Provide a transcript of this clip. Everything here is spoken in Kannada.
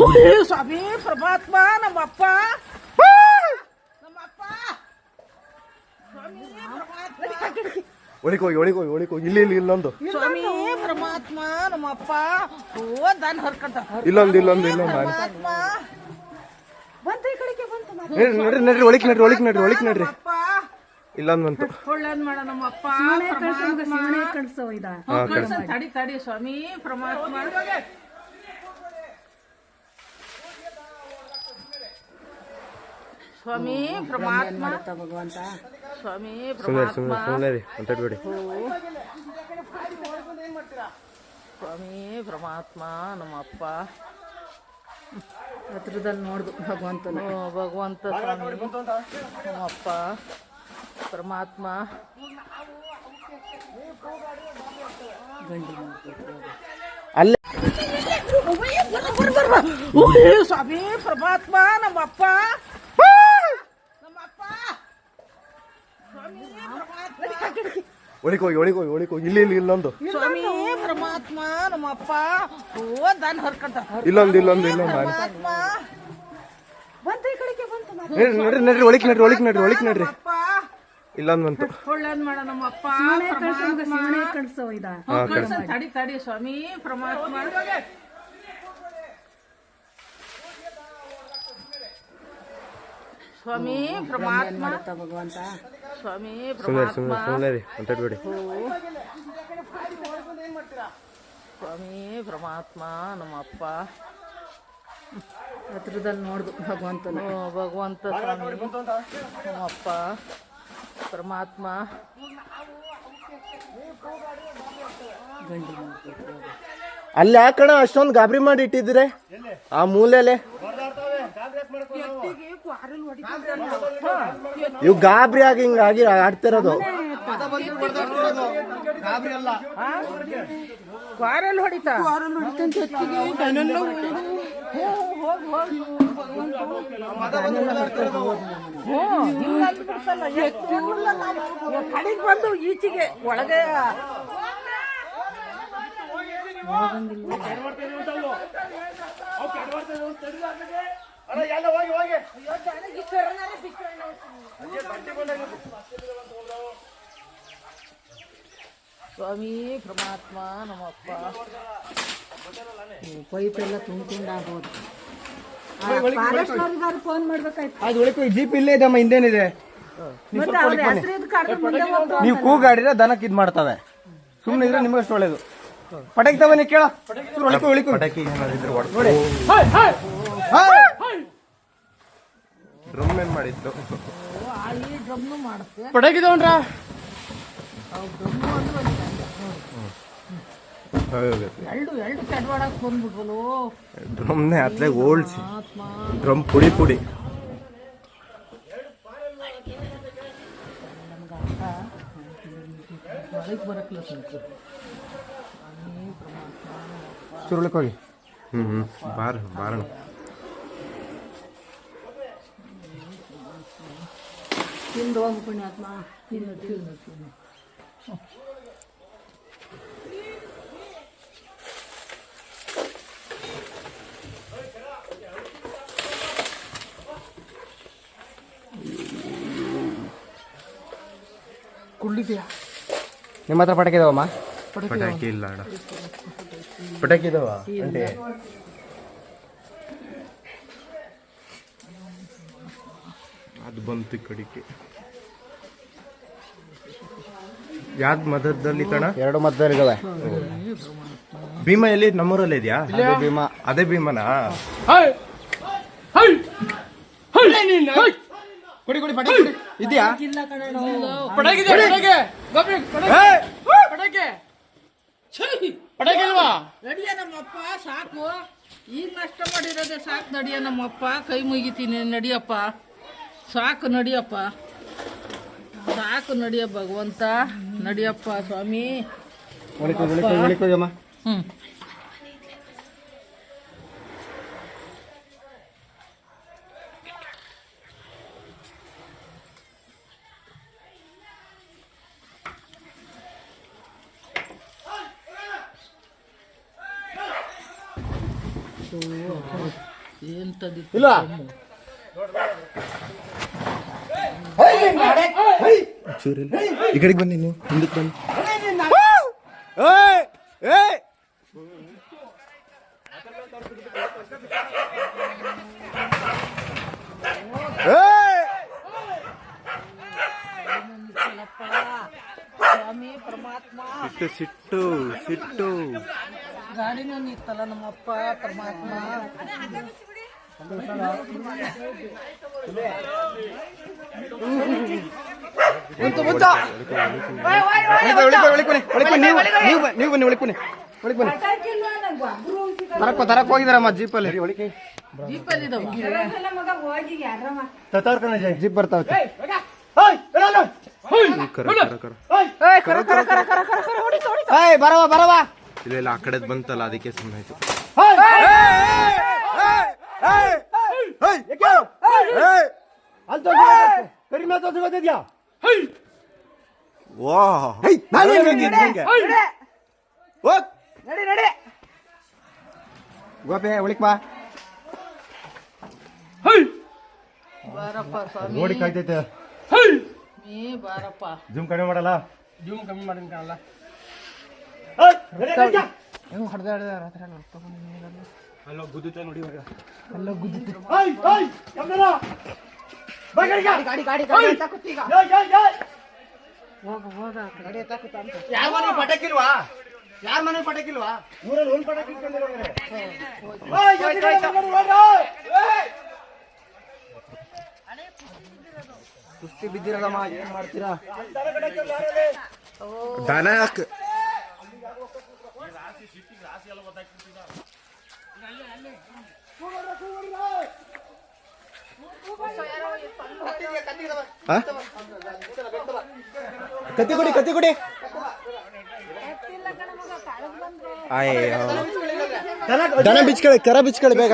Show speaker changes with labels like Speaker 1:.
Speaker 1: ಓಹ್ ಸ್ವಾಮಿ ಪ್ರಭಾತ್ಮ ನಮ್ಮಪ್ಪ. ನಮ್ಮಪ್ಪ. ಸ್ವಾಮಿ ಪರಮಾತ್ಮ.
Speaker 2: ಒಳಗೆ ಹೋಗಿ ಒಳಗೆ ಹೋಗಿ ಒಳಗೆ ಹೋಗಿ. ಇಲ್ಲಿ ಇಲ್ಲಿ ಇಲ್ಲೊಂದು
Speaker 1: ಸ್ವಾಮಿ. ಪರಮಾತ್ಮ ನಮ್ಮಪ್ಪ. ಓ ದಾನ್ ಹರ್ಕಂತ.
Speaker 2: ಇಲ್ಲೊಂದು ಇಲ್ಲೊಂದು ಇಲ್ಲೊಂದು.
Speaker 1: ಪರಮಾತ್ಮ.
Speaker 2: ನಡ್ರಿ ನಡ್ರಿ ನಡ್ರಿ ಒಳಗೆ ನಡ್ರಿ ಒಳಿಕ್ ನಡ್ರಿ ಒಳಗೆ ನಡ್ರಿ. ಇಲ್ಲೊಂದು ಬಂತು.
Speaker 1: ಒಳ್ಳೇದ್ ಮಾಡ ನಮ್ಮಪ್ಪ.
Speaker 3: ಕಳ್ಸೋ.
Speaker 1: ಕಳ್ಸ. ತಡಿ ತಡಿ ಸ್ವಾಮಿ ಪರಮಾತ್ಮ. ಸ್ವಾಮಿ ಪರಮಾತ್ಮ.
Speaker 3: ಭಗವಂತ?
Speaker 1: ಸ್ವಾಮಿ
Speaker 2: ಸುಮ್ಮನೆ
Speaker 1: ಪರಮಾತ್ಮ.
Speaker 2: ಸುಮ್ಮನೆ ಸುಮ್ಮನೆ ರೀ
Speaker 1: ಸ್ವಾಮಿ ಪರಮಾತ್ಮ ನಮ್ಮಪ್ಪ.
Speaker 3: ಹತ್ರದಲ್ಲಿ ನೋಡ್ದು ಭಗವಂತನ.
Speaker 1: ಭಗವಂತ ಸ್ವಾಮಿ ನಮ್ಮಪ್ಪ ಪರಮಾತ್ಮ.
Speaker 2: ಅಲ್ಲೇ.
Speaker 1: ಸ್ವಾಮಿ ಪರಮಾತ್ಮ ನಮ್ಮಪ್ಪ.
Speaker 2: ಒಳಗೆ ಹೋಗಿ ಒಳಗೆ ಹೋಗಿ ಒಳಗೆ ಹೋಗಿ ಇಲ್ಲಿ ಇಲ್ಲಿ ಇಲ್ಲೊಂದು
Speaker 1: ಸ್ವಾಮಿ. ಪರಮಾತ್ಮ ನಮ್ಮ ಅಪ್ಪ. ದಾನ್ ಹರ್ಕಂತ.
Speaker 2: ಇಲ್ಲೊಂದು ಇಲ್ಲೊಂದು ಇಲ್ಲೊಂದು.
Speaker 1: ಪರಮಾತ್ಮ.
Speaker 2: ಬಂತು ನಡ್ರಿ ನಡ್ರಿ ಒಳಗೆ ನಡ್ರಿ ಒಳಗೆ ನಡ್ರಿ ಒಳಗೆ ನಡ್ರಿ.
Speaker 1: ನಮ್ಮಪ್ಪ
Speaker 2: ಇಲ್ಲೊಂದು ಬಂತು.
Speaker 1: ಒಳ್ಳೇದ್ ಮಾಡ ನಮ್ಮಪ್ಪ
Speaker 3: ಶಿವನೇ ಕಳ್ಸೋ ಇದ.
Speaker 2: ಹಾ
Speaker 1: ಕಳ್ಸ. ತಡಿ ತಡಿ ಸ್ವಾಮಿ. ಪರಮಾತ್ಮ. ಸ್ವಾಮಿ ಪರಮಾತ್ಮ.
Speaker 3: ಮಾಡುತ್ತ ಭಗವಂತ.
Speaker 1: ಸ್ವಾಮಿ
Speaker 2: ಸುಮ್ಮನೆ
Speaker 1: ಪರಮಾತ್ಮ.
Speaker 2: ಸುಮ್ಮನೆ ಸುಮ್ಮನೆ ರೀ ಮಾತಾಡ್ಬೇಡಿ
Speaker 1: ಸ್ವಾಮಿ ಪರಮಾತ್ಮ ನಮ್ಮಪ್ಪ.
Speaker 3: ಹತ್ರದಲ್ಲಿ ನೋಡ್ದು ಭಗವಂತನ.
Speaker 1: ಓ, ಭಗವಂತ ಸ್ವಾಮಿ ನಮ್ಮಪ್ಪ ಪರಮಾತ್ಮ.
Speaker 2: ಅಲ್ಲಿ ಯಾಕಣ ಅಷ್ಟೊಂದು ಗಾಬರಿ ಮಾಡಿ ಇಟ್ಟಿದ್ರೆ ಆ ಮೂಲೆಲೆ? ಇವ್ ಗಾಬ್ರಿ ಆಗಿ ಹಿಂಗಾಗಿ ಆಡ್ತಿರೋದು.
Speaker 1: ಕ್ವಾರಲ್ ಹೊಡಿತಾ? ಕ್ವಾರಲ್ ಹೊಡಿತಂತ ಕಡೆಗೆ ಬಂದು ಈಚೆಗೆ ಒಳಗೆ. ಸ್ವಾಮಿ ಪರಮಾತ್ಮ ನಮ್ಮಪ್ಪ.
Speaker 3: ಪೈಪ್ ಎಲ್ಲ ತುಂಬ್ಕೊಂಡಾಗೋದು. ಫೋನ್ ಮಾಡ್ಬೇಕಾಯ್ತು.
Speaker 2: ಅದು ಜೀಪ್ ಇಲ್ಲೇ ಇದಮ್ಮ ಹಿಂದೇನಿದೆ.
Speaker 3: ಮತ್ತೆ ಅವ್ರ ಹೆಸರು ಇದು ಕಾಡ್ದು ಮುಂದೆ ಹೋಗ್ತು
Speaker 2: ನೀವು ಕೂಗಾಡಿದ್ರೆ ದನಕ್ಕೆ ಇದ್ ಮಾಡ್ತವೆ. ಸುಮ್ಮನೆ ಇದ್ರೆ ನಿಮ್ಗೆ ಅಷ್ಟು ಒಳ್ಳೇದು. ಪಟಾಕಿ ತಗೊಂಡು ಕೇಳ. ಪಟಾಕಿ. ನೋಡಿ. ಡ್ರಮ್ ಏನ್ ಮಾಡಿತ್ತು
Speaker 1: ಡ್ರಮ್ನು ಮಾಡುತ್ತೆ. ಎರಡು ಎರಡು ಬಂದ್ಬಿಟ್ವಲು
Speaker 2: ಡ್ರಮ್ನೇ ಅತ್ಲಾಗ ಓಲ್ಸಿ ಡ್ರಮ್ ಪುಡಿ ಪುಡಿ. ಚುರುಳಕ್ಕೆ ಹೋಗಿ. ಹ್ಮ್ ಹ್ಮ್. ಬಾರ ಬಾರಣ
Speaker 3: ತಿಂದು ಹೋಗು ಪುಣ್ಯಾತ್ಮ.
Speaker 1: ತಿನ್ನು ತಿನ್ನು ತಿನ್ನು. ಕುಳ್ಳಿದ್ಯಾ?
Speaker 2: ನಿಮ್ಮ ಹತ್ರ ಪಟಾಕಿ ಇದಾವಮ್ಮ? ಪಟಾಕಿ ಇಲ್ಲ. ಅಣ್ಣ ಪಟಾಕಿ ಇದಾವ? ಅದು ಬಂತು ಕಡಿಕೆ. ಯಾವ್ದು ಮದದಲ್ಲಿ ಕಣ ಎರಡು ಮದ್ದಲ್ಲಿ ಭೀಮಾ ಎಲ್ಲಿ? ನಮ್ಮೂರಲ್ಲಿ ಇದೆಯಾ? ಭೀಮ. ಅದೇ ಭೀಮನಾ? ಕೊಡಿ ಕೊಡಿ ಪಟಾಕಿ
Speaker 1: ನಡಿಯ ನಮ್ಮಪ್ಪ ಸಾಕು. ಈಗ ನಷ್ಟ ಮಾಡಿರೋದೇ ಸಾಕು ನಡಿಯ ನಮ್ಮಪ್ಪ. ಕೈ ಮುಗಿತೀನಿ ನಡಿಯಪ್ಪ. ಸಾಕು ನಡಿಯಪ್ಪ. ಸಾಕು ನಡಿಯ ಭಗವಂತ. ನಡಿಯಪ್ಪ ಸ್ವಾಮಿ.
Speaker 2: ಒಳಿಕೋ ಒಳಿಕೋ ಒಳಿಕೋಗಮ್ಮ
Speaker 1: ಹ್ಮ್ ಎಂತದಿ
Speaker 4: ಇಲ್ಲ ಚೂರಿಲ್ಲ ಈ ಕಡೆಗೆ ಬನ್ನಿ ನೀವು ಹಿಂದಕ್ಕೆ ಬನ್ನಿ ಏಯ್! ಏಯ್! ಏಯ್!
Speaker 1: ಸ್ವಾಮಿ ಪರಮಾತ್ಮ
Speaker 4: ಸಿಟ್ಟು ಸಿಟ್ಟು ಸಿಟ್ಟು
Speaker 1: ಗಾಡಿನೂ ನಿತ್ತಲ್ಲ ನಮ್ಮಪ್ಪ ಪರಮಾತ್ಮ
Speaker 4: ಒಳಗೆ ಬನ್ನಿ ನೀವು ನೀವು ಬನ್ನಿ ನೀವು ಬನ್ನಿ ಒಳಗೆ ಬನ್ನಿ. ತರಕ್ ತರಕ್ ಹೋಗಿದಾರಮ್ಮ ಜೀಪಲ್ಲಿ ಜೀಪ್ ಬರ್ತಾವ ಬರವಾ ಬರವಾ ಇಲ್ಲ ಇಲ್ಲ ಆ ಕಡೆದ್ ಬಂತಲ್ಲ ಅದಕ್ಕೆ ಸುಮ್ಮನೆ ಕಡಿಮೆ ತೋರಿಸ್ಕೊತಿದ್ಯಾ ವಾ ಗೋಪೆ ಒಳಿಕ್ ಬಾ.
Speaker 1: ಬಾರಪ್ಪ ಸ್ವಾಮಿ.
Speaker 4: ನೋಡಿ ಕಾಯ್ತೈತೆ.
Speaker 1: ನೀ ಬಾರಪ್ಪ.
Speaker 4: ಜೂಮ್ ಕಡಿಮೆ ಮಾಡಲ್ಲ?
Speaker 1: ಜೂಮ್ ಕಮ್ಮಿ ಮಾಡಿನ ಕಾಣಲ್ಲ.
Speaker 4: ಅಲ್ಲ ಗುದ್ದುತ್ತೆ ನೋಡಿ ಇವಾಗ ಯಾರ ಮನೆ ಪಟಾಕಿಲ್ವಾ ಯಾರ ಮನೆ ಪಟಾಕಿಲ್ವಾ ಊರಲ್ಲಿ ಒಂದ್ ಪಟಾಕಿ ಕುಸ್ತಿ ಬಿದ್ದಿರಲ್ಲಮ್ಮ ಏನ್ ಮಾಡ್ತೀರಾ ದನ ಕತ್ತಿ ಕೊಡಿ ಕತ್ತಿ ಕೊಡಿ ದನ ಬಿಚ್ಕೊಳ್ಳಿ ಕರ ಬಿಚ್ಕೊಳ್ಳಿ ಬೇಗ.